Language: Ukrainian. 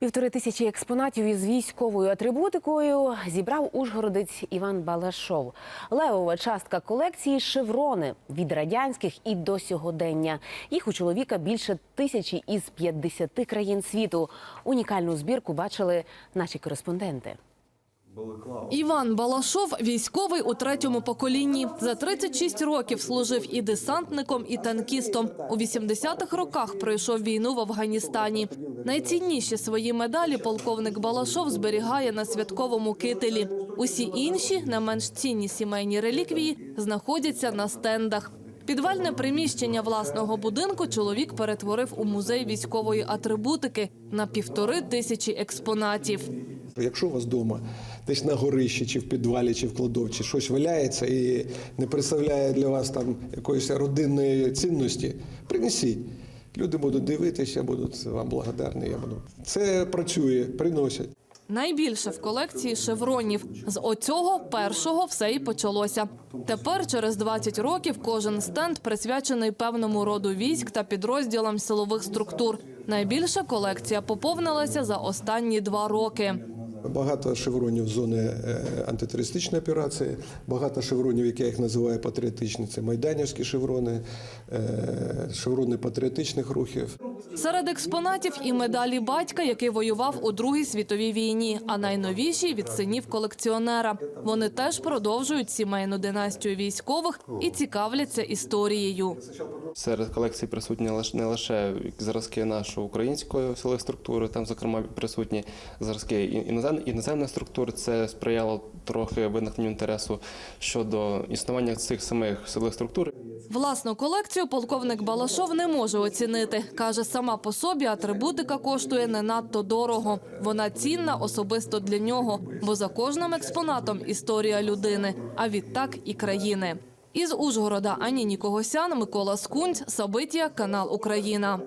Півтори тисячі експонатів із військовою атрибутикою зібрав ужгородець Іван Балашов. Левова частка колекції шеврони від радянських і до сьогодення. Їх у чоловіка більше тисячі із 50 країн світу. Унікальну збірку бачили наші кореспонденти. Іван Балашов – військовий у третьому поколінні. За 36 років служив і десантником, і танкістом. У 80-х роках пройшов війну в Афганістані. Найцінніші свої медалі полковник Балашов зберігає на святковому кителі. Усі інші, не менш цінні сімейні реліквії, знаходяться на стендах. Підвальне приміщення власного будинку чоловік перетворив у музей військової атрибутики на півтори тисячі експонатів. Якщо у вас вдома десь на горищі, чи в підвалі, чи в кладовці щось валяється і не представляє для вас там якоїсь родинної цінності, принесіть. Люди будуть дивитися, будуть вам благодарні. Я буду. Це працює, приносять. Найбільше в колекції шевронів. З оцього першого все і почалося. Тепер, через 20 років, кожен стенд присвячений певному роду військ та підрозділам силових структур. Найбільша колекція поповнилася за останні два роки. Багато шевронів зони е, антитерористичної операції, багато шевронів, які я їх називаю патріотичні, це майданівські шеврони, е, шеврони патріотичних рухів. Серед експонатів і медалі батька, який воював у Другій світовій війні, а найновіші від синів колекціонера. Вони теж продовжують сімейну династію військових і цікавляться історією. Серед колекцій присутні не лише зразки нашої української силової структури, там, зокрема, присутні зразки іноземних структур. Це сприяло трохи виникненню інтересу щодо існування цих самих силових структур. Власну колекцію полковник Балашов не може оцінити. Каже, сама по собі атрибутика коштує не надто дорого. Вона цінна особисто для нього, бо за кожним експонатом історія людини, а відтак і країни. Із Ужгорода Ані Нікогосян, Микола Скунць, Сабиття, канал Україна.